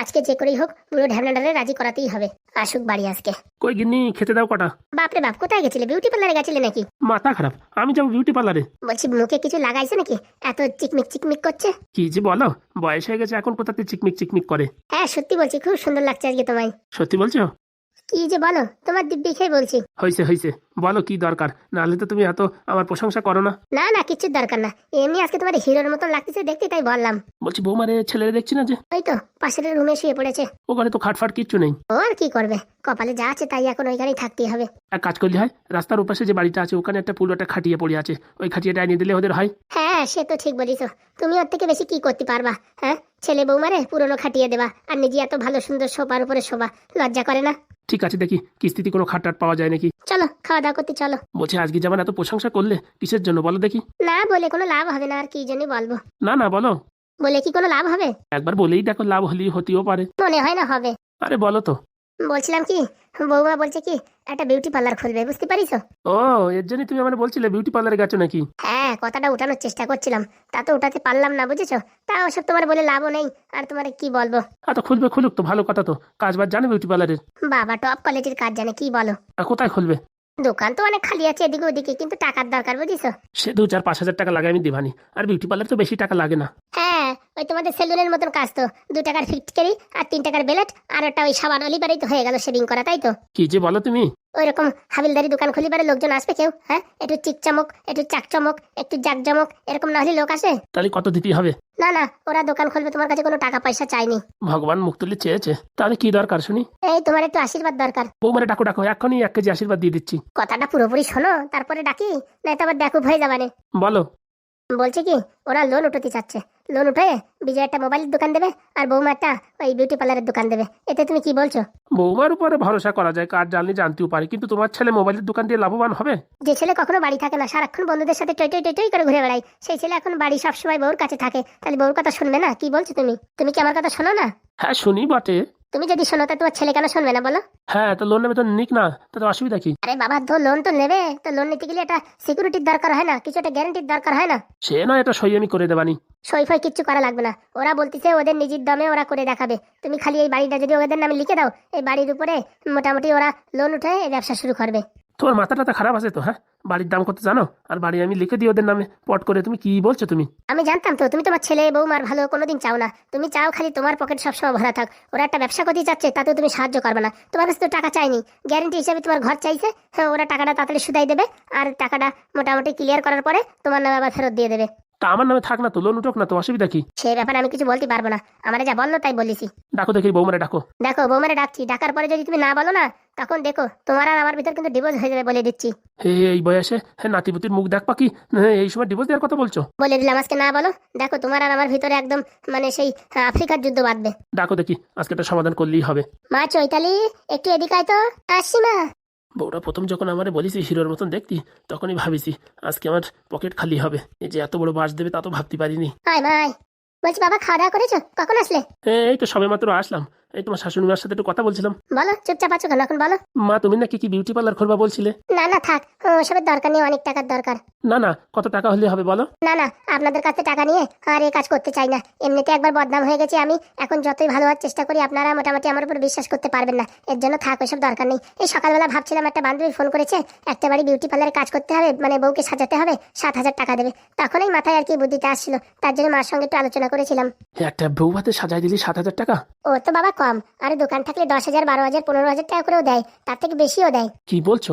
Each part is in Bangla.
আজকে যে করেই হোক পুরো ঢ্যাবনাডারে রাজি করাতেই হবে। আসুক বাড়ি আজকে। কই গিন্নি খেতে দাও কটা। বাপরে বাপ কোথায় গেছিলে? বিউটি পার্লারে গেছিলে নাকি? মাথা খারাপ আমি যাব বিউটি পার্লারে। বলছি মুখে কিছু লাগাইছে নাকি? এত চিকমিক চিকমিক করছে? কি যে বলো বয়স হয়ে গেছে এখন কোথাতে চিকমিক চিকমিক করে? হ্যাঁ সত্যি বলছি খুব সুন্দর লাগছে আজকে তোমায়। সত্যি বলছো? কি যে বলো? তোমার দিব্যি খেয়ে বলছি। হয়েছে হয়েছে বলো কি দরকার? নাহলে তো তুমি এত আমার প্রশংসা করো না। না না কিচ্ছুর দরকার না। এমনি আজকে তোমার হিরোর মতন লাগতেছে দেখতে তাই বললাম। বলছি বৌমারে ছেলেরে দেখছি না যে? ওই তো পাশের রুমে শুয়ে পড়েছে। ওখানে তো খাটফাট কিচ্ছু নেই। ও আর কি করবে? কপালে যা আছে তাই এখন ওইখানেই থাকতেই হবে। এক কাজ করলে হয় রাস্তার উপাশে যে বাড়িটা আছে ওখানে একটা পুরো একটা খাটিয়ে পড়ে আছে। ওই খাটিয়েটা এনে দিলে ওদের হয়। হ্যাঁ সে তো ঠিক বলিস তুমি ওর থেকে বেশি কি করতে পারবা হ্যাঁ? ছেলে বৌমারে পুরনো খাটিয়ে দেবা আর নিজে এত ভালো সুন্দর শোবার উপরে শোবা লজ্জা করে না? ঠিক আছে দেখি কিস্তিতে কোনো খাটাট পাওয়া যায় নাকি? চলো খাওয়া দাওয়া করতে চলো। বলছে আজকে যেমন এত প্রশংসা করলে কিসের জন্য বলো দেখি? না বলে কোনো লাভ হবে না আর কি জন্য বলব? না না বলো। বলে কি কোনো লাভ হবে? একবার বলেই দেখো লাভ হলেই হতেও পারে। মনে হয় না হবে। আরে বলো তো। বলছিলাম কি বৌমা বলছে কি একটা বিউটি পার্লার খুলবে বুঝতে পারিস? ও এর জন্য তুমি আমার বলছিলে বিউটি পার্লারে গেছো নাকি? হ্যাঁ কথাটা উঠানোর চেষ্টা করছিলাম তা তো উঠাতে পারলাম না বুঝেছ? তা ওসব তোমার বলে লাভও নেই আর তোমার কি বলব? আর তো খুলবে খুলুক তো ভালো কথা তো কাজ বাজ জানে বিউটি পার্লারের বাবা টপ কোয়ালিটির কাজ জানে কি বলো? আর কোথায় খুলবে? দোকান তো অনেক খালি আছে এদিকে ওদিকে কিন্তু টাকার দরকার বুঝিস সে দু চার পাঁচ হাজার টাকা লাগে আমি দিবানি আর বিউটি পার্লার তো বেশি টাকা লাগে না। হ্যাঁ ওই তোমাদের সেলুনের মতন কাজ তো। দু টাকার ফিটকারি আর তিন টাকার বেলেট আর ওটা ওই সাবান অলিবারেই তো হয়ে গেল শেভিং করা তাই তো? কি যে বলো তুমি? ওই রকম হাবিলদারি দোকান খুলিবারে লোকজন আসবে কেউ হ্যাঁ? একটু চিকচামক একটু চাকচমক একটু জাকজমক এরকম না হলে লোক আসে? তাহলে কত দিতে হবে? না না ওরা দোকান খুলবে তোমার কাছে কোনো টাকা পয়সা চাইনি। ভগবান মুখ তুলে চেয়েছে। তাহলে কি দরকার শুনি? এই তোমার একটু আশীর্বাদ দরকার। বৌমারে ডাকো ডাকো এখনই এক কেজি আশীর্বাদ দিয়ে দিচ্ছি। কথাটা পুরোপুরি শোনো তারপরে ডাকি নাই তো আবার দেখো হয়ে যাবানে। বলো। বলছে কি ওরা লোন উঠাতে চাচ্ছে। লোন উঠে বিজয় একটা মোবাইলের দোকান দেবে আর বৌমা একটা ওই বিউটি পার্লারের দোকান দেবে। এতে তুমি কি বলছো? বৌমার উপরে ভরসা করা যায় কার জানলে জানতেও পারে কিন্তু তোমার ছেলে মোবাইলের দোকান দিয়ে লাভবান হবে? যে ছেলে কখনো বাড়ি থাকে না সারাক্ষণ বন্ধুদের সাথে টই টই টই টই করে ঘুরে বেড়ায়। সেই ছেলে এখন বাড়ি সবসময় বউর কাছে থাকে। তাহলে বউর কথা শুনবে না? কি বলছো তুমি? তুমি কি আমার কথা শোনো না? হ্যাঁ শুনি বটে। তুমি যদি শোনো তা তোমার ছেলে কেন শুনবে না বলো? হ্যাঁ তো লোন নেবে তো নিক না তো অসুবিধা কি? আরে বাবা তো লোন তো নেবে তো লোন নিতে গেলে এটা সিকিউরিটির দরকার হয় না কিছু একটা গ্যারান্টির দরকার হয় না? সে না এটা সই আমি করে দেবানি। সই ফই কিচ্ছু করা লাগবে না। ওরা বলতেছে ওদের নিজের দমে ওরা করে দেখাবে। তুমি খালি এই বাড়িটা যদি ওদের নামে লিখে দাও এই বাড়ির উপরে মোটামুটি ওরা লোন উঠে এই ব্যবসা শুরু করবে। তোমার মাথা তো খারাপ আছে তো হ্যাঁ? বাড়ির দাম কত জানো? আর বাড়ি আমি লিখে দিই ওদের নামে পট করে তুমি কি বলছো তুমি? আমি জানতাম তো, তুমি তোমার ছেলে বউ মার ভালো কোনোদিন চাও না। তুমি চাও খালি তোমার পকেট সবসময় ভরা থাক। ওরা একটা ব্যবসা করতে যাচ্ছে, তাতেও তুমি সাহায্য করবে না। তোমার কাছে তো টাকা চাইনি। গ্যারেন্টি হিসাবে তোমার ঘর চাইছে হ্যাঁ ওরা টাকাটা তাড়াতাড়ি সুদাই দেবে। আর টাকাটা মোটামুটি ক্লিয়ার করার পরে তোমার নামে আবার ফেরত দিয়ে দেবে। তা আমার নামে থাক না তো লোন উঠোক না তো অসুবিধা কি? সেই ব্যাপারে আমি কিছু বলতে পারব না। আমার যা বলল তাই বলেছি ডাকো দেখি বৌমারে ডাকো। দেখো বৌমারে ডাকছি। ডাকার পরে যদি তুমি না বলো না তখন দেখো তোমার আর আমার ভিতর কিন্তু ডিভোর্স হয়ে যাবে বলে দিচ্ছি। হে এই বয়সে হ্যাঁ নাতিপুতির মুখ দেখ পাকি হ্যাঁ, এই সময় ডিভোর্স দেওয়ার কথা বলছো? বলে দিলাম আজকে না বলো। দেখো তোমার আর আমার ভিতরে একদম মানে সেই আফ্রিকার যুদ্ধ বাঁধবে। ডাকো দেখি আজকে একটা সমাধান করলেই হবে। মা চৈতালি একটু এদিকে আয় তো। আসছি মা। বউটা প্রথম যখন আমারে বলিস হিরোর মতন দেখতি তখনই ভাবিছি আজকে আমার পকেট খালি হবে। এই যে এত বড় বাস দেবে তা তো ভাবতে পারিনি। বলছি বাবা খাওয়া দাওয়া করেছ? কখন আসলে? হ্যাঁ, এই তো সবে মাত্র আসলাম। এই তোমার শাশুড়ি মার সাথে একটু কথা বলছিলাম। বলো চুপচাপ আছো কেন এখন বলো? মা তুমি কি বিউটি পার্লার খুলবা বলছিলে? না না থাক। ওসবের দরকার নেই অনেক টাকার দরকার। না না কত টাকা হলে হবে বলো? না না আপনাদের কাছে টাকা নিয়ে আর এই কাজ করতে চাই না। এমনিতে একবার বদনাম হয়ে গেছে আমি। এখন যতই ভালো হওয়ার চেষ্টা করি আপনারা মোটামুটি আমার উপর বিশ্বাস করতে পারবেন না। এর জন্য থাক ওসব দরকার নেই। এই সকালবেলা ভাবছিলাম একটা বান্ধবী ফোন করেছে একটা বাড়ি বিউটি পার্লারে কাজ করতে হবে মানে বউকে সাজাতে হবে সাত হাজার টাকা দেবে। তখনই মাথায় আর কি বুদ্ধিটা আসছিল। তার জন্য মার সঙ্গে একটু আলোচনা করেছিলাম। একটা বউ হাতে সাজাই দিলি সাত হাজার টাকা? ও তো বাবা কম। আর দোকান থাকলে দশ হাজার বারো হাজার পনেরো হাজার টাকা করেও দেয়। তার থেকে বেশিও দেয়। কি বলছো?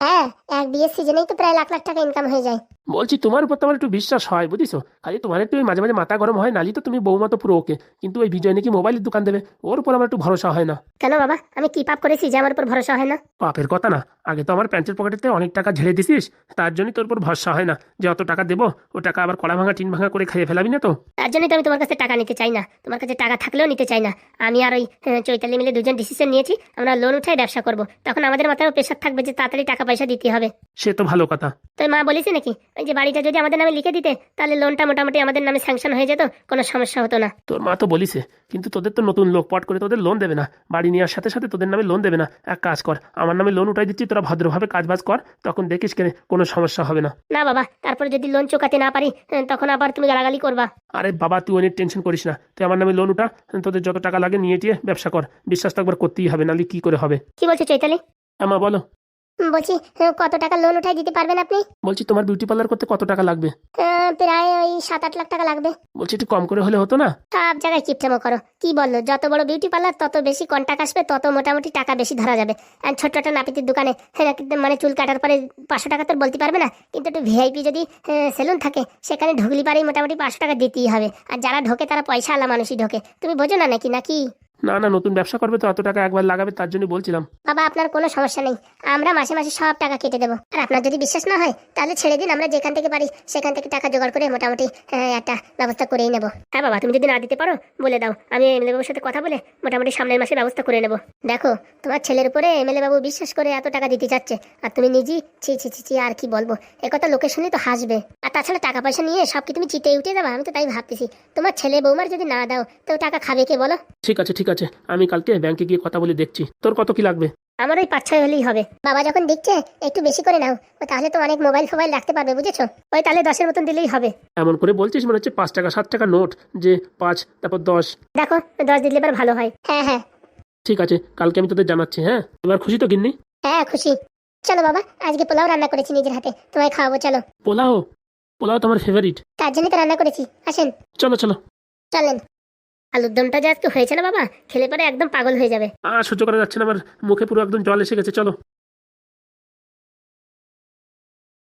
হ্যাঁ এক বিয়ের সিজনেই তো প্রায় লাখ লাখ টাকা ইনকাম হয়ে যায়। বলছি তোমার উপর তো আমার একটু বিশ্বাস হয় বুঝিছো? খালি তোমার একটু মাঝে মাঝে মাথা গরম হয় নালি তো তুমি বৌমা তো পুরো ওকে। কিন্তু ওই বিজয় নাকি মোবাইলের দোকান দেবে ওর উপর আমার একটু ভরসা হয় না। কেন বাবা? আমি কি পাপ করেছি যে আমার উপর ভরসা হয় না? পাপের কথা না আগে তো আমার প্যান্টের পকেটেতে অনেক টাকা ঝেড়ে দিছিস তার জন্যই তোর উপর ভরসা হয় না। যে অত টাকা দেবো ও টাকা আবার কলা ভাঙা টিন ভাঙা করে খেয়ে ফেলাবি না তো? তার জন্যই তো আমি তোমার কাছে টাকা নিতে চাই না। তোমার কাছে টাকা থাকলেও নিতে চাই না। আমি আর ওই আহ, চৈতালি মিলে দুজন ডিসিশন নিয়েছি আমরা লোন উঠাই ব্যবসা করব। তখন আমাদের মাথায় প্রেশার থাকবে যে তাড়াতাড়ি টাকা পয়সা দিতে হবে। সে তো ভালো কথা। তো মা বলেছে নাকি ওই যে বাড়িটা যদি আমাদের নামে লিখে দিতে তাহলে লোনটা মোটামুটি আমাদের নামে স্যাংশন হয়ে যেত কোনো সমস্যা হতো না। তোর মা তো বলিছে কিন্তু তোদের তো নতুন লোক পট করে তোদের লোন দেবে না। বাড়ি নেওয়ার সাথে সাথে তোদের নামে লোন দেবে না। এক কাজ কর আমার নামে লোন উঠাই দিচ্ছি তোরা ভদ্রভাবে কাজবাজ কর তখন দেখিস কেন কোনো সমস্যা হবে না। না বাবা তারপরে যদি লোন চোকাতে না পারি তখন আবার তুমি গালাগালি করবা। আরে বাবা তুই অনেক টেনশন করিস না। তুই আমার নামে লোন উঠা তোদের যত টাকা লাগে নিয়ে টিয়ে ব্যবসা কর। বিশ্বাস তো একবার করতেই হবে নাহলে কি করে হবে? কি বলছো চৈতালি? আমা বলো। বলছি কত টাকা লোন উঠাই দিতে পারবেন আপনি? বলছি তোমার বিউটি পার্লার করতে কত টাকা লাগবে? প্রায় ওই সাত আট লাখ টাকা লাগবে। বলছি একটু কম করে হলে হতো না? সব জায়গায় কিপটামো করো। কি বলল? যত বড় বিউটি পার্লার তত বেশি কন্টাক্ট আসবে তত মোটামুটি টাকা বেশি ধরা যাবে। আর ছোট্ট একটা নাপিতির দোকানে হ্যাঁ, মানে চুল কাটার পরে পাঁচশো টাকা তো বলতে পারবে না। কিন্তু একটু ভিআইপি যদি সেলুন থাকে সেখানে ঢুকলি পারেই মোটামুটি পাঁচশো টাকা দিতেই হবে। আর যারা ঢোকে তারা পয়সা আলা মানুষই ঢোকে। তুমি বোঝো না নাকি নাকি? না না নতুন ব্যবসা করবে তো অত টাকা একবার লাগাবে তার জন্য বলছিলাম। বাবা আপনার কোনো সমস্যা নেই। আমরা মাসে মাসে সব টাকা কেটে দেবো। আর আপনার যদি বিশ্বাস না হয় তাহলে ছেড়ে দিন আমরা যেখান থেকে পারি সেখান থেকে টাকা জোগাড় করে মোটামুটি হ্যাঁ, একটা ব্যবস্থা করেই নেব। হ্যাঁ বাবা তুমি যদি না দিতে পারো বলে দাও। আমি এমএলএ বাবুর সাথে কথা বলে মোটামুটি সামনের মাসে ব্যবস্থা করে নেব। দেখো তোমার ছেলের উপরে এমএলএ বাবু বিশ্বাস করে এত টাকা দিতে চাচ্ছে আর তুমি নিজেই ছি ছি ছি ছি আর কি বলব? একথা লোকের শুনলে তো হাসবে। আর তাছাড়া টাকা পয়সা নিয়ে সব কি তুমি চিটে উঠে যাবে আমি তো তাই ভাবতেছি। তোমার ছেলে বৌমার যদি না দাও তো টাকা খাবে কে বলো? ঠিক আছে ঠিক আছে আমি কালকে ব্যাংকে গিয়ে কথা বলে দেখছি। তোর কত কি লাগবে? আমার ওই পাঁচ ছয় হলেই হবে। বাবা যখন দিচ্ছে একটু বেশি করে নাও। ও তাহলে তো অনেক মোবাইল ফোবাইল রাখতে পারবে বুঝেছ? ওই তাহলে দশের মতন দিলেই হবে। এমন করে বলছিস মনে হচ্ছে পাঁচ টাকা সাত টাকা নোট যে পাঁচ তারপর দশ। দেখো দশ দিলে এবার ভালো হয়। হ্যাঁ হ্যাঁ। ঠিক আছে কালকে আমি তোদের জানাচ্ছি হ্যাঁ? এবার খুশি তো কিন্নি হ্যাঁ খুশি। চলো বাবা আজকে পোলাও রান্না করেছি নিজের হাতে। তোমায় খাওয়াবো চলো। পোলাও? পোলাও তো আমার ফেভারিট তার জন্য তো রান্না করেছি। আসেন। চলো চলো। চলেন। আলুর দমটা যে আজকে হয়েছে না বাবা? খেলে পরে একদম পাগল হয়ে যাবে। আর সহ্য করা যাচ্ছে না আমার মুখে পুরো একদম জল এসে গেছে চলো।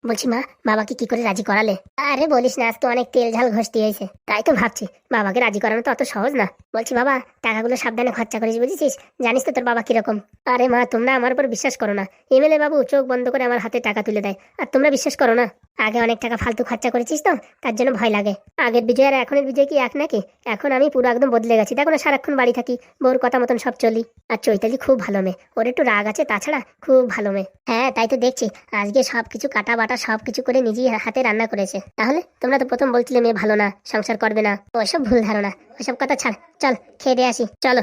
বলছি মা বাবাকে কি করে রাজি করালে? আরে বলিস না আজকে অনেক তেল ঝাল ঘষতে হয়েছে। তাই তো ভাবছি বাবাকে রাজি করানো তো অত সহজ না। বলছি বাবা টাকাগুলো সাবধানে খরচা করিস বুঝেছিস? জানিস তো তোর বাবা কীরকম। আরে মা তোমরা আমার উপর বিশ্বাস করো না। এমএলএ বাবু চোখ বন্ধ করে আমার হাতে টাকা তুলে দেয় আর তোমরা বিশ্বাস করো না। আগে অনেক টাকা ফালতু খরচা করেছিস তো, তার জন্য ভয় লাগে। আগের বিজয় আর এখনের বিজয় কি এক নাকি? এখন আমি পুরো একদম বদলে গেছি। দেখো না, সারাক্ষণ বাড়ি থাকি, বউর কথা মতন সব চলি। আর চৈতালি খুব ভালো মেয়ে। ওর একটু রাগ আছে, তাছাড়া খুব ভালো মেয়ে। হ্যাঁ তাই তো দেখছি। আজকে সবকিছু কাটা বাটা সবকিছু করে নিজেই হাতে রান্না করেছে। তাহলে তোমরা তো প্রথম বলছিলে মেয়ে ভালো না, সংসার করবে না। ওইসব ভুল ধারণা। ওইসব কথা ছাড়, চল খেয়ে দিয়ে আসি, চলো।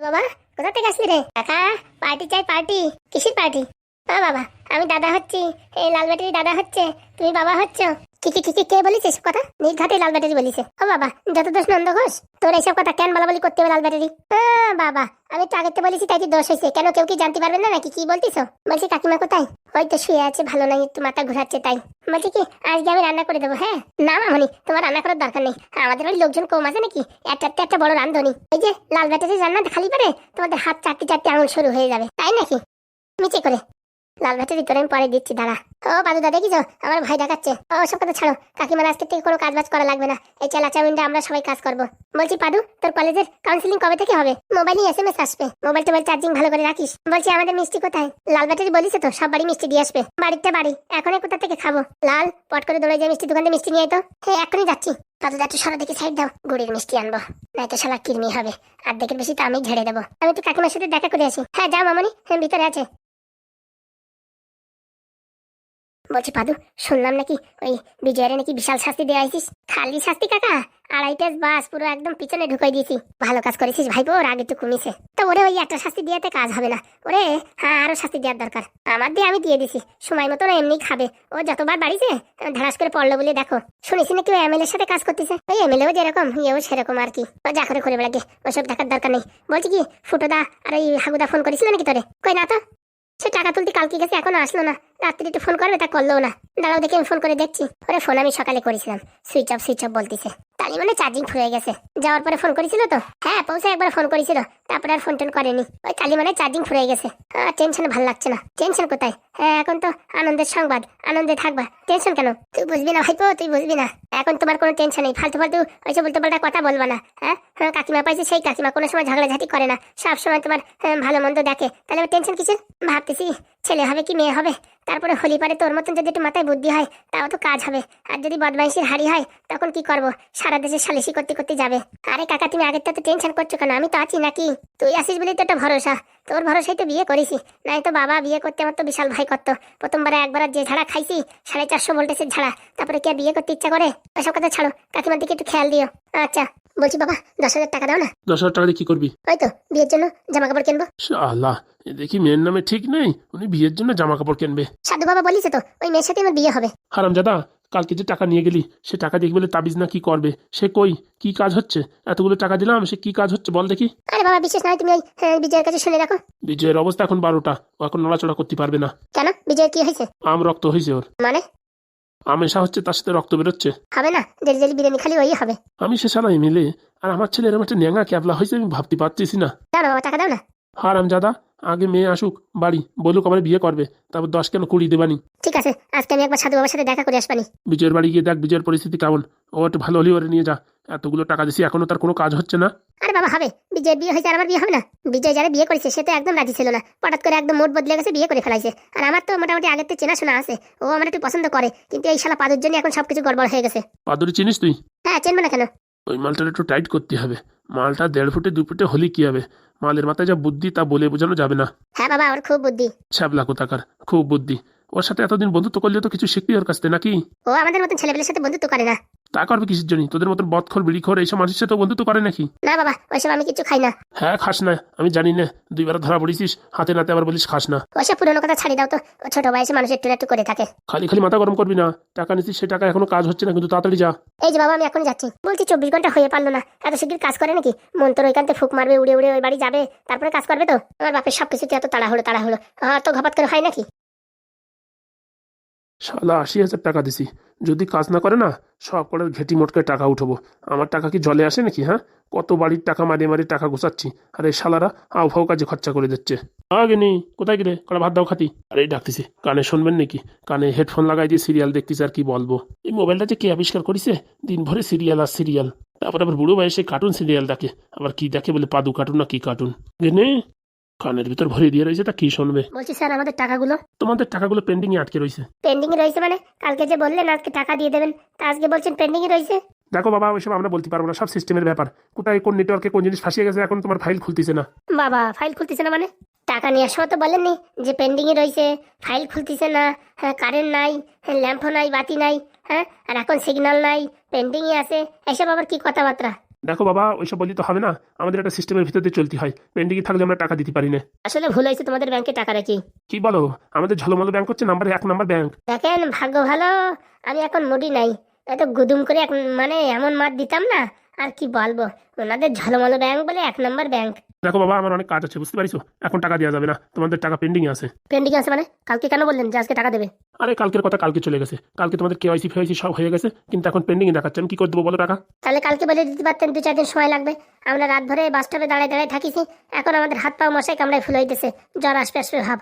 বাবা, কোথা থেকে আসলি রে? কাকা, পার্টি চাই, পার্টি। কিসের পার্টি? ও বাবা, আমি দাদা হচ্ছি। এই লাল ব্যাটারি দাদা হচ্ছে। তুমি বাবা হচ্ছ? কি কি কি কি এসব কথা? নিজ ঘাটে লাল ব্যাটারি বলিছে। ও বাবা যত দোষ নন্দ ঘোষ, তোর এইসব কথা কেন বলা বলি করতে হবে লাল ব্যাটারি বাবা, আমি তো আগের তো বলেছি তাই দোষ হয়েছে। কেন কেউ কি জানতে পারবেন না নাকি? কি বলতিস বলছি, কাকিমা কোথায়? হয়তো শুয়ে আছে, ভালো নাই, একটু মাথা ঘোরাচ্ছে তাই। বলছি কি, আজকে আমি রান্না করে দেবো হ্যাঁ? না মামনি তোমার রান্না করার দরকার নেই। আমাদের ওই লোকজন কম আছে নাকি? একটা একটা বড় রান্ধনি। ওই যে লাল ব্যাটারি রান্না খালি পারে তোমাদের হাত চারটি চারটি আঙুল শুরু হয়ে যাবে, তাই নাকি? নিচে করে। লাল ভাতের ভিতরে আমি পরে দিচ্ছি, দাঁড়া। ও পাদুদা দেখিস? আমার ভাই দেখাচ্ছে। ও, সব কথা ছাড়ো। কাকিমার আজকে থেকে কোনো কাজ বাজ করা লাগবে না। এই চেলা চাউমিনটা আমরা সবাই কাজ করব। বলছি, পাদু, তোর কলেজের কাউন্সিলিং কবে থেকে হবে? মোবাইলে এস এম এস আসবে। মোবাইল টোবাইল চার্জিং ভালো করে রাখিস। বলছি, আমাদের মিষ্টি কোথায়? লাল ব্যাটারি বলিস তো, সব বাড়ি মিষ্টি দিয়ে আসবে। বাড়িতে বাড়ি। এখনই কোথা থেকে খাব? লাল, পট করে দৌড়ে যায় মিষ্টি দোকানে মিষ্টি নিয়ে তো। হ্যাঁ এখনই যাচ্ছি। পাদুদা একটু সরা দেখে সাইড দাও। গুড়ির মিষ্টি আনব। নয়তো শালা কিরমি হবে। আর দেখে বেশি তো আমি ঝেড়ে দেবো। আমি তো কাকিমার সাথে দেখা করে আসি। হ্যাঁ যাও মামনি। হ্যাঁ ভিতরে আছে। বলছি, পাদু, শুনলাম নাকি ওই বিজয়ের নাকি বিশাল শাস্তি দেওয়া হয়েছিস? খালি শাস্তি, কাকা? আড়াই পেজ বাস পুরো একদম পিছনে ঢুকাই দিয়েছি। ভালো কাজ করেছিস ভাইপো, ওর আগে একটু কমিছে। তো ওরে ওই একটা শাস্তি দিয়েতে কাজ হবে না। ওরে হ্যাঁ আরও শাস্তি দেওয়ার দরকার। আমার দিয়ে আমি দিয়ে দিছি। সময় মতো এমনি খাবে। ও যতবার বাড়িছে ধারাস করে পড়ল বলে দেখো। শুনেছি নাকি ওই এমএলএর সাথে কাজ করতেছে। ওই এমএলএও যেরকম, ইয়েও সেরকম আর কি। ও যা করে করে বেড়াকে ওসব দেখার দরকার নেই। বলছি কি, ফুটোদা আর ওই হাগুদা ফোন করেছিল নাকি তোরে? কই না তো? সে টাকা তুলতে কালকে গেছে, এখনও আসলো না। রাত্রি একটু ফোন করবে তা করল না। দাঁড়াও দেখে আমি ফোন করে দেখছি। ওরে ফোন আমি সকালে করেছিলাম। সুইচ অফ সুইচ অফ বলতেছে। তালি মানে চার্জিং ফুরিয়ে গেছে। যাওয়ার পরে ফোন করেছিল তো? হ্যাঁ পৌঁছে একবার ফোন করেছিল। তারপরে আর ফোন টোন করেনি। ওই কালি মানে চার্জিং ফুরিয়ে গেছে। টেনশন ভালো লাগছে না। টেনশন কোথায়? হ্যাঁ এখন তো আনন্দের সংবাদ। আনন্দে থাকবা। টেনশন কেন? তুই বুঝবি না ভাইপো তুই বুঝবি না। এখন তোমার কোনো টেনশন নেই। ফালতু ফালতু ওইসব উল্টো পাল্টা কথা বলবা না। হ্যাঁ? হ্যাঁ কাকিমা পাইছে সেই কাকিমা। কোনো সময় ঝগড়াঝাটি করে না। সব সময় তোমার হ্যাঁ, ভালো মন্দ দেখে। তাহলে আবার টেনশন কিসের? ভাবতেছি ছেলে হবে কি মেয়ে হবে? তারপরে হোলি পারে তোর মতন যদি একটু মাথায় বুদ্ধি হয়, তাও তো কাজ হবে। আর যদি বদমাইশির হাড়ি হয়, তখন কি করব? সারা দেশে সালিশি করতে করতে যাবে। আরে কাকা, তুমি আগের তো টেনশন করছ কেন? আমি তো আছি নাকি? তুই আসিস বলেই তো একটা ভরসা। তোর ভরসায় তো বিয়ে করেছি। নাই তো বাবা বিয়ে করতে আমার তো বিশাল ভয় করতো। প্রথমবারে একবার যে ঝাড়া খাইছি, সাড়ে চারশো ভোল্টেজের ঝাড়া। তারপরে কি বিয়ে করতে ইচ্ছা করে? ওসব কথা ছাড়ো। কাকিমার দিকে একটু খেয়াল দিও। আচ্ছা। বলছি বাবা দশ হাজার টাকা দাও না। দশ হাজার টাকা দিয়ে কি করবি? ওই তো বিয়ের জন্য জামা কাপড় কিনবো আল্লাহ দেখি মেয়ের নামে ঠিক নেই। উনি বিয়ের জন্য জামা কাপড় কিনবে। সাধু বাবা বলিছে তো ওই মেয়ের সাথে আমার বিয়ে হবে। হারামজাদা কালকে যে টাকা নিয়ে গেলি সে টাকা দিয়ে বলে তাবিজ না কি করবে? সে কই? কি কাজ হচ্ছে? এতগুলো টাকা দিলাম সে কি কাজ হচ্ছে বল দেখি। আরে বাবা বিশেষ নয় তুমি ওই হ্যাঁ, বিজয়ের কাছে শুনে রাখো। বিজয়ের অবস্থা এখন বারোটা। ও এখন নড়াচড়া করতে পারবে না। কেন? বিজয়ের কি হয়েছে? আম রক্ত হয়েছে ওর। মানে? আমেশা হচ্ছে তার সাথে রক্ত বেরোচ্ছে। হবে না ডেলি ডেলি বিরিয়ানি খালি ওই হবে। আমি সে সালাই মিলে আর আমার ছেলে এরকম একটা ন্যাঙা ক্যাবলা হয়েছে আমি ভাবতে পারতেছি না। দাঁড়াও বাবা টাকা দাও না। হারাম জাদা আগে মেয়ে আসুক বাড়ি বলুক আমার বিয়ে করবে তারপর দশ কেন কুড়ি দেবানি? ঠিক আছে আজকে আমি একবার সাধু বাবার সাথে দেখা করে আসবানি। বিজয়ের বাড়ি গিয়ে দেখ বিজয়ের পরিস্থিতি কেমন। ও একটু ভালো হলেই ওরে নিয়ে যা। এতগুলো টাকা দিছি এখনও তার কোনো কাজ হচ্ছে না। আরে বাবা হবে। বিজয়ের বিয়ে হয়েছে আর আমার বিয়ে হবে না। বিজয় যারা বিয়ে করেছে সে তো একদম রাজি ছিল না। হঠাৎ করে একদম মোট বদলে গেছে বিয়ে করে ফেলাইছে। আর আমার তো মোটামুটি আগের থেকে চেনাশোনা আছে। ও আমার একটু পছন্দ করে। কিন্তু এই শালা পাদুর জন্য এখন সবকিছু গড়বড় হয়ে গেছে। পাদুরি চিনিস তুই? হ্যাঁ চেনবো না কেন? ওই মালটা একটু টাইট করতে হবে। মালটা দেড় ফুটে দু ফুটে হলে কি হবে? মালের মাথায় যা বুদ্ধি তা বলে বোঝানো যাবে না। হ্যাঁ বাবা ওর খুব বুদ্ধি। ছ্যাবলা কোথাকার খুব বুদ্ধি। ওর সাথে এতদিন বন্ধুত্ব করলে তো কিছু শিখবি ওর কাছ থেকে নাকি? ও আমাদের মতন ছেলেপেলের সাথে বন্ধুত্ব করে না। তা করবে কিসের জন্য? তোদের মতন বদখর বিড়িখর এইসব মানুষের সাথে বন্ধুত্ব করে নাকি? না বাবা ওইসব আমি কিছু খাই না। হ্যাঁ খাস না। আমি জানি না দুইবার ধরা পড়েছিস হাতে নাতে আবার বলিস খাস না। ওইসব পুরোনো কথা ছাড়ি দাও তো ছোট বয়সে মানুষ একটু একটু করে থাকে। খালি খালি মাথা গরম করবি না। টাকা নিচ্ছিস সে টাকা এখনও কাজ হচ্ছে না কিন্তু তাড়াতাড়ি যা। এই যে বাবা আমি এখন যাচ্ছি। বলছি চব্বিশ ঘণ্টা হয়ে পারল না। এত শীঘ্র কাজ করে নাকি? মন তোর ওইখান থেকে ফুক মারবে উড়ে উড়ে ওই বাড়ি যাবে। তারপরে কাজ করবে তো? আমার বাপের সব কিছুতে এত তাড়াহুড়ো তাড়াহুড়ো। আর তো ঘপাত করে হয় নাকি? শালা আশি হাজার টাকা দিছি। যদি কাজ না করে না, সব করে ঘেটি মোটকে টাকা উঠবো। আমার টাকা কি জলে আসে নাকি হ্যাঁ? কত বাড়ির টাকা মারিয়ে মারি টাকা গোছাচ্ছি। আর এই শালারা ফাউ কাজে খরচা করে দিচ্ছে। আগে নেই কোথায় গেলে কটা ভাত দাও খাতি। আরে ডাকতেছি, কানে শুনবেন নাকি? কানে হেডফোন লাগাই দিয়ে সিরিয়াল দেখতেছি আর কি বলব। এই মোবাইলটা যে কে আবিষ্কার করেছে? দিন ভরে সিরিয়াল আর সিরিয়াল। তারপর আবার বুড়ো বয়সে কার্টুন সিরিয়াল দেখে। আবার কি দেখে বলে পাদু কার্টুন না কি কার্টুন? নে কানের ভিতর ভরে দিয়ে রয়েছে তা কি শুনবে? বলছি স্যার আমাদের টাকাগুলো? তোমাদের টাকাগুলো পেন্ডিং এ আটকে রয়েছে। পেন্ডিং এ রয়েছে মানে? কালকে যে বললেন আজকে টাকা দিয়ে দেবেন তা আজকে বলছেন পেন্ডিং এ রয়েছে? দেখো বাবা ওইসব আমরা বলতে পারব না সব সিস্টেমের ব্যাপার। কোথায় কোন নেটওয়ার্কে কোন জিনিস ফাঁসিয়ে গেছে এখন তোমার ফাইল খুলতেছে না। বাবা ফাইল খুলতেছে না মানে? টাকা নিয়ে আসাও তো বলেননি যে পেন্ডিং এ রয়েছে ফাইল খুলতেছে না হ্যাঁ কারেন্ট নাই ল্যাম্পও নাই বাতি নাই হ্যাঁ আর এখন সিগন্যাল নাই পেন্ডিং এ আছে এসব আবার কি কথাবার্তা? দেখো বাবা ওইসব বললে তো হবে না। আমাদের একটা সিস্টেমের ভিতর চলতে হয়। পেন্ডিংয়ে থাকলে আমরা টাকা দিতে পারি না। আসলে ভুল হয়েছে তোমাদের ব্যাংকে টাকা রাখি। কি বলো? আমাদের ঝলমলো ব্যাংক হচ্ছে নাম্বার এক নাম্বার ব্যাংক দেখেন ভাগ্য ভালো। আমি এখন মুডি নাই। এত গুদুম করে এক মানে এমন মার দিতাম না। আর কি বলব? ওনাদের ঝলমলো ব্যাংক বলে এক নম্বর ব্যাংক দেখো বাবা আমার অনেক কাজ আছে বুঝতে পারিছো? এখন টাকা দেওয়া যাবে না। তোমাদের টাকা পেন্ডিং আছে। পেন্ডিং আছে মানে? কালকে কেন বললেন যে আজকে টাকা দেবে? আরে কালকের কথা কালকে চলে গেছে। কালকে তোমাদের কেওয়াইসি ফেওয়াইসি সব হয়ে গেছে কিন্তু এখন পেন্ডিং দেখাচ্ছে। আমি কি করে দেবো বলো টাকা? তাহলে কালকে বলে দিতে পারতেন দু চার দিন সময় লাগবে। আমরা রাত ভরে বাস স্টপে দাঁড়ায় দাঁড়ায় থাকিছি। এখন আমাদের হাত পা মশাই কামড়ায় ফুল হইতেছে। জ্বর আসবে আসবে ভাব।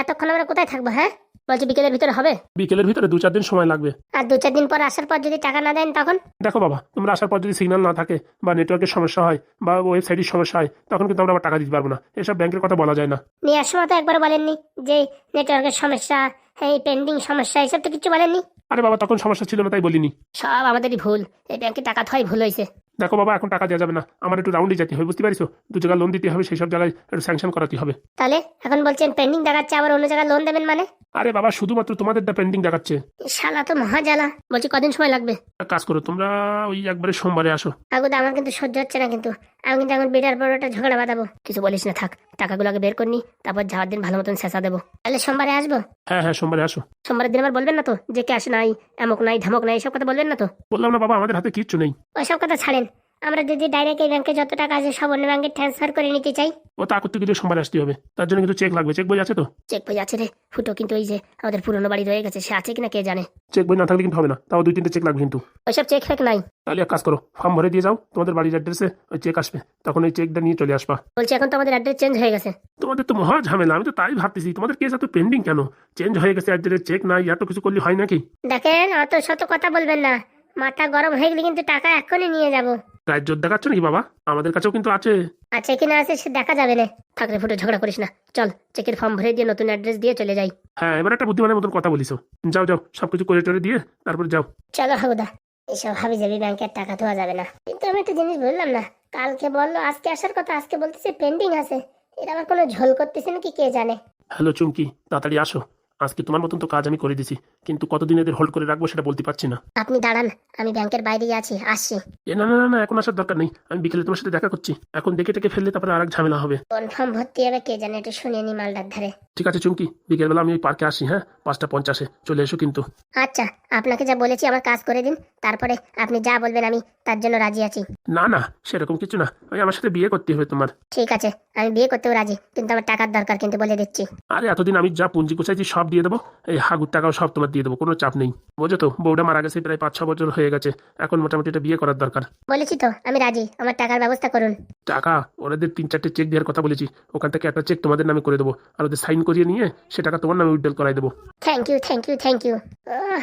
এতক্ষণ আমরা কোথায় থাকব হ্যাঁ? বলছি বিকেলের ভিতরে হবে? বিকেলের ভিতরে দু চার দিন সময় লাগবে। আর দু চার দিন পর আসার পর যদি টাকা না দেন তখন? দেখো বাবা তোমরা আসার পর যদি সিগন্যাল না থাকে বা নেটওয়ার্কের সমস্যা হয় বা ওয়েবসাইটের সমস্যা হয় তখন কিন্তু আমরা আবার টাকা দিতে পারব না। এসব ব্যাংকের কথা বলা যায় না। নিয়ে আসার সময় তো একবার বলেননি যে নেটওয়ার্কের সমস্যা এই পেন্ডিং সমস্যা এসব তো কিছু বলেননি। আরে বাবা তখন সমস্যা ছিল না তাই বলিনি। সব আমাদেরই ভুল। এই ব্যাংকে টাকা থয় ভুল হয়েছে। দেখো বাবা এখন টাকা দেওয়া যাবে না। আমার একটু রাউন্ডে যেতে হবে বুঝতে পারিছো? দু জায়গায় লোন দিতে হবে সেই সব জায়গায় একটু স্যাংশন করাতে হবে। তাহলে এখন বলছেন পেন্ডিং দেখাচ্ছে আবার অন্য জায়গায় লোন দেবেন মানে? আরে বাবা শুধুমাত্র তোমাদেরটা পেন্ডিং দেখাচ্ছে। শালা তো মহা জ্বালা। বলছি কদিন সময় লাগবে? এক কাজ করো তোমরা ওই একবারে সোমবারে আসো। আগুদা আমার কিন্তু সহ্য হচ্ছে না কিন্তু। আমি কিন্তু এখন বিরাট বড় একটা ঝগড়া বাঁধাবো। কিছু বলিস না থাক। টাকাগুলো আগে বের করনি তারপর যাওয়ার দিন ভালো মতন শেষা দেবো। তাহলে সোমবারে আসব? হ্যাঁ হ্যাঁ সোমবারে আসো। সোমবারের দিন আবার বলবেন না তো? যে ক্যাশ নাই এমক নাই ধামক নাই এসব কথা বলবেন না তো? বললাম না বাবা আমাদের হাতে কিচ্ছু নেই। ওইসব কথা ছাড়েন। আমরা যদি ডাইরেক্ট এই ব্যাংকে যত টাকা আছে সব অন্য ব্যাংকে ট্রান্সফার করে নিতে চাই। ও তা করতে গেলে সোমবারে আসতে হবে। তার জন্য কিন্তু চেক লাগবে। চেক বই আছে তো? চেক বই আছে রে। ফুটো কিন্তু ওই যে আমাদের পুরনো বাড়ি রয়ে গেছে সে আছে কিনা কে জানে? চেক বই না থাকলে কিন্তু হবে না। তাও দুই তিনটে চেক লাগবে কিন্তু। ওইসব চেক ফেক নাই। তাহলে এক কাজ করো ফর্ম ভরে দিয়ে যাও। তোমাদের বাড়ির অ্যাড্রেসে ওই চেক আসবে। তখন ওই চেকটা নিয়ে চলে আসবা। বলছি এখন তো আমাদের অ্যাড্রেস চেঞ্জ হয়ে গেছে। তোমাদের তো মহা ঝামেলা। আমি তো তাই ভাবতেছি তোমাদের কেস এত পেন্ডিং কেন? চেঞ্জ হয়ে গেছে অ্যাড্রেস চেক নাই এত কিছু করলে হয় নাকি? দেখেন অত শত কথা বলবেন না। মাথা গরম হয়ে গেলে কিন্তু টাকা এক্ষুনি নিয়ে যাব। গায়ের জোর দেখাচ্ছ নাকি বাবা? আমাদের কাছেও কিন্তু আছে। আছে কি না আছে সে দেখা যাবে না। থাকলে ফুটে ঝগড়া করিস না। চল চেকের ফর্ম ভরে দিয়ে নতুন অ্যাড্রেস দিয়ে চলে যাই। হ্যাঁ এবার একটা বুদ্ধিমানের মতন কথা বলিস যাও যাও সবকিছু করে টরে দিয়ে তারপরে যাও। চলো হাগুদা এসব হাবি যাবি ব্যাংকের টাকা ধোয়া যাবে না। কিন্তু আমি একটা জিনিস বললাম না কালকে বলল আজকে আসার কথা আজকে বলতেছে পেন্ডিং আছে। এরা আবার কোনো ঝোল করতেছে নাকি কে জানে? হ্যালো চুমকি তাড়াতাড়ি আসো। আজকে তোমার মতন তো কাজ আমি করে দিছি। কিন্তু কতদিন এদের হোল্ড করে রাখব সেটা বলতে পারছি না। আপনি দাঁড়ান আমি ব্যাংকের বাইরেই আছি আসছি। এ না না না, না এখন আসার দরকার নেই। আমি বিকেলে তোমার সাথে দেখা করছি। এখন দেখে টেকে ফেললে তারপরে আর এক ঝামেলা হবে। কনফার্ম ভর্তি হবে কে জানে একটু শুনিয়ে নি মালটার ধারে। ঠিক আছে চুমকি বিকেলবেলা আমি ওই পার্কে আসি হ্যাঁ? পাঁচটা পঞ্চাশে চলে এসো কিন্তু। আচ্ছা আপনাকে যা বলেছি আমার কাজ করে দিন তারপরে আপনি যা বলবেন আমি তার জন্য রাজি আছি। না না সেরকম কিছু না। ওই আমার সাথে বিয়ে করতে হবে তোমার। ঠিক আছে আমি বিয়ে করতেও রাজি কিন্তু আমার টাকার দরকার কিন্তু বলে দিচ্ছি। আরে এতদিন আমি যা পুঁজি গুছাইছি সব দিয়ে দেবো। এই হাগুর টাকাও সব তোমার দিয়ে দেবো কোনো চাপ নেই। বোঝো তো বউটা মারা গেছে প্রায় পাঁচ ছ বছর হয়ে গেছে। এখন মোটামুটি এটা বিয়ে করার দরকার। বলেছি তো আমি রাজি। আমার টাকার ব্যবস্থা করুন। টাকা? ওদের তিন চারটে চেক দেওয়ার কথা বলেছি। ওখান থেকে একটা চেক তোমাদের নামে করে দেবো। আর ওদের সাইন করিয়ে নিয়ে সে টাকা তোমার নামে উইড্রল করাই দেবো। Thank you thank you thank you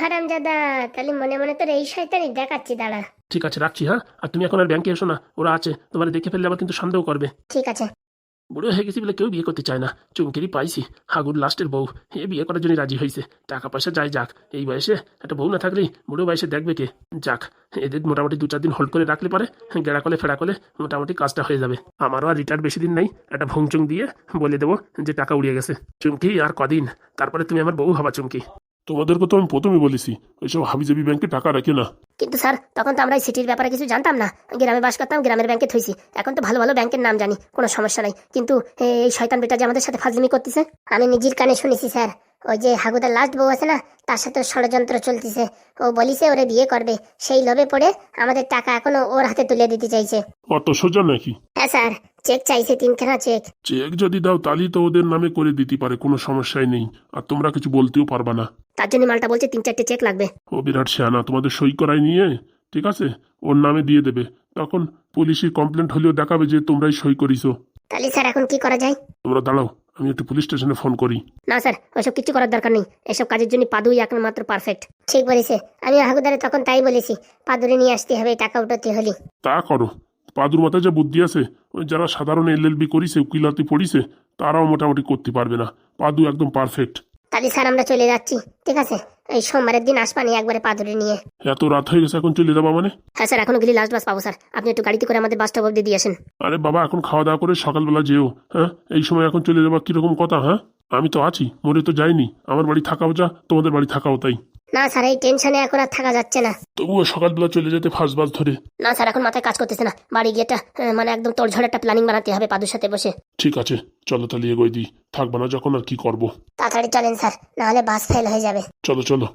হারাম দাদা তাহলে মনে মনে তোর এই শয়তানি দেখাচ্ছি দাঁড়া। ঠিক আছে রাখছি হ্যাঁ? আর তুমি এখন আর ব্যাংকে এসো না ওরা আছে। তোমার দেখে ফেললে আবার কিন্তু সন্দেহ করবে। ঠিক আছে। বুড়ো হয়ে গেছি বলে কেউ বিয়ে করতে চায় না। চুমকেরই পাইছি। হাগুর লাস্টের বউ। এ বিয়ে করার জন্য রাজি হয়েছে টাকা পয়সা যাই যাক। এই বয়সে একটা বউ না থাকলেই বুড়ো বয়সে দেখবে কে? যাক, এদের মোটামুটি দু চার দিন হোল্ড করে রাখলে পারে গেড়া কলে ফেরা কলে মোটামুটি কাজটা হয়ে যাবে। আমারও আর রিটায়ার বেশি দিন নাই। একটা ভংচুং দিয়ে বলে দেবো যে টাকা উড়িয়ে গেছে। চুমকি, আর কদিন? তারপরে তুমি আমার বউ হবা, চুমকি। তোমাদেরকে তো আমি প্রথমে বলেছি, ওইসব হাবিজাবি ব্যাংকে টাকা রাখে না। কিন্তু স্যার, তখন তো আমরা সিটির ব্যাপারে কিছু জানতাম না। গ্রামে বাস করতাম, গ্রামের ব্যাংকে থইছি। এখন তো ভালো ভালো ব্যাংকের নাম জানি, কোনো সমস্যা নাই। কিন্তু এই শয়তান বেটা যে আমাদের সাথে ফাজলিমি করতেছে, আমি নিজের কানে শুনেছি, স্যার। ওই যে হাগুদার লাস্ট বউ আছে না তার সাথে ষড়যন্ত্র চলতেছে। ও বলিছে ওরে বিয়ে করবে। সেই লোভে পড়ে আমাদের টাকা এখনও ওর হাতে তুলে দিতে চাইছে। অত সোজা নাকি? হ্যাঁ স্যার চেক চাইছে তিনখানা চেক চেক যদি দাও তাহলেই তো ওদের নামে করে দিতে পারে কোনো সমস্যাই নেই। আর তোমরা কিছু বলতেও পারবা না। তার জন্য মালটা বলছে তিন চারটে চেক লাগবে। ও বিরাট শেয়ানা তোমাদের সই করাই নিয়ে ঠিক আছে? ওর নামে দিয়ে দেবে। তখন পুলিশের কমপ্লেন্ট হলেও দেখাবে যে তোমরাই সই করিছো। তাহলে স্যার এখন কি করা যায়? তোমরা দাঁড়াও। আমি একটু পুলিশ স্টেশনে ফোন করি। না স্যার ওইসব কিছু করার দরকার নেই। এসব কাজের জন্য পাদুই একমাত্র পারফেক্ট ঠিক বলেছে। আমি হাগুদারে তখন তাই বলেছি পাদুরে নিয়ে আসতে হবে টাকা উঠাতে হলে। তা করো। পাদুর মাথায় যা বুদ্ধি আছে ওই যারা সাধারণ এল এলবি করিছে উকিলাতি পড়িছে তারাও মোটামুটি করতে পারবে না। পাদু একদম পারফেক্ট তাহলে স্যার আমরা চলে যাচ্ছি। ঠিক আছে? এই সোমবারের দিন আসবানি একবারে পাদুরে নিয়ে। এত রাত হয়ে গেছে এখন চলে যাবা মানে? হ্যাঁ স্যার এখনও গেলে লাস্ট বাস পাবো স্যার। আপনি একটু গাড়িতে করে আমাদের বাস স্টপ অব্দি দিয়ে আসেন। আরে বাবা এখন খাওয়া দাওয়া করে সকালবেলা যেও হ্যাঁ? এই সময় এখন চলে যাবা কীরকম কথা হ্যাঁ? আমি তো আছি মরে তো যাইনি। আমার বাড়ি থাকাও যা তোমাদের বাড়ি থাকাও তাই। না স্যার এই টেনশনে এখন আর থাকা যাচ্ছে না। তবুও সকালবেলা চলে যেতে ফার্স্ট বাস ধরে। না স্যার এখন মাথায় কাজ করতেছে না। বাড়ি গিয়ে একটা আহ, মানে একদম তোড়ঝড় একটা প্ল্যানিং বানাতে হবে পাদুর সাথে বসে। ঠিক আছে চলো তাহলে এগোই দিই থাকবা না যখন আর কি করব। তাড়াতাড়ি চলেন স্যার নাহলে বাস ফেল হয়ে যাবে। চলো চলো।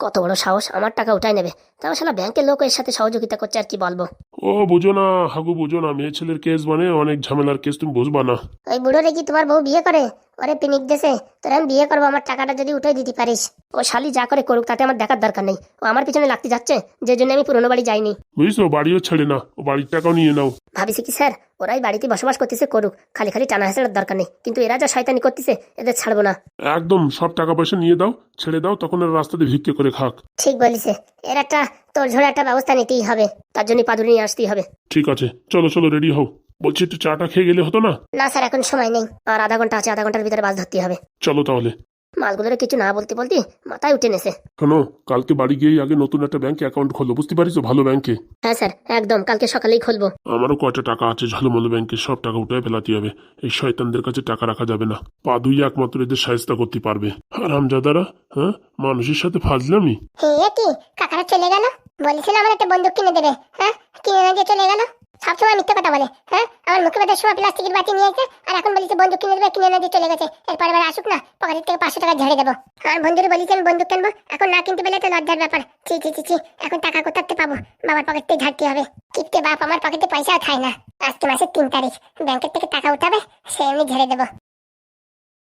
কত বড় সাহস আমার টাকা উঠাই নেবে। তাও শালা ব্যাংকের লোক এর সাথে সহযোগিতা করছে আর কি বলব। ও বুঝো না হাগু বুঝো না মেয়ে ছেলের কেস মানে অনেক ঝামেলার কেস তুমি বুঝবা না। ওই বুড়ো রে কি তোমার বউ বিয়ে করে? ওরে পিনিক দেশে তোর আমি বিয়ে করব আমার টাকাটা যদি উঠে দিতে পারিস। ও শালি যা করে করুক তাতে আমার দেখার দরকার নেই। ও আমার পিছনে লাগতে যাচ্ছে যে জন্য আমি পুরোনো বাড়ি যাইনি। বুঝছ বাড়িও ছেড়ে না। ও বাড়ির টাকাও নিয়ে নাও। ভাবিছি কি স্যার? ওরাই বাড়িতে বসবাস করতেছে করুক। খালি খালি টানা হাসার দরকার নেই। কিন্তু এরা যা শয়তানি করতেছে এদের ছাড়বো না। একদম সব টাকা পয়সা নিয়ে দাও ছেড়ে দাও তখন আর রাস্তাতে ভিক্ষে করে খাক। ঠিক বলিছে এর একটা তোর ঝোড়ে একটা ব্যবস্থা নিতেই হবে। তার জন্য পাদুরি নিয়ে আসতেই হবে। ঠিক আছে চলো চলো রেডি হও। বলছি একটু চাটা খেয়ে গেলে হতো না? না স্যার এখন সময় নেই। আর আধা ঘণ্টা আছে আধা ঘণ্টার ভিতরে বাস ধরতে হবে। চলো তাহলে। মালগুলোর কিছু না বলতে বলতে মাথায় উঠে নেছে। শোনো কালকে বাড়ি গিয়ে আগে নতুন একটা ব্যাংকে অ্যাকাউন্ট খোলো বুঝতে পারিছো ভালো ব্যাংকে। হ্যাঁ স্যার একদম কালকে সকালেই খুলবো। আমারও কয়টা টাকা আছে ঝালমলো ব্যাংকে সব টাকা উঠে ফেলাতে হবে। এই শয়তানদের কাছে টাকা রাখা যাবে না। পা দুই একমাত্র এদের সাহায্য করতে পারবে। আর আমজাদারা হ্যাঁ? মানুষের সাথে ফাজলামি? হে কি? কাকারা চলে গেল? বলেছিল আমার একটা বন্দুক কিনে দেবে হ্যাঁ? কিনে না দিয়ে চলে গেল? সবসময় মিথ্যে কথা বলে হ্যাঁ? আমার মুখে বেঁধে সময় প্লাস্টিকের বাতি নিয়ে নিয়েছে আর এখন বলেছে বন্দুক কিনে দেবে, কিনে না দিয়ে চলে গেছে। এরপর এবার আসুক না, পকেটের থেকে পাঁচশো টাকা ঝেড়ে দেবো। আমার বন্ধুর বলেছে আমি বন্দুক কিনবো, এখন না কিনতে পেলে তো লজ্জার ব্যাপার। ছি ছি ছি ছি, এখন টাকা কোথাতে পাবো? বাবার পকেট থেকে ঝাড়তে হবে। কিপতে বাপ, আমার পকেটে পয়সাও খায় না। আজকে মাসের তিন তারিখ, ব্যাংকের থেকে টাকা উঠাবে, সে আমি ঝেড়ে দেবো।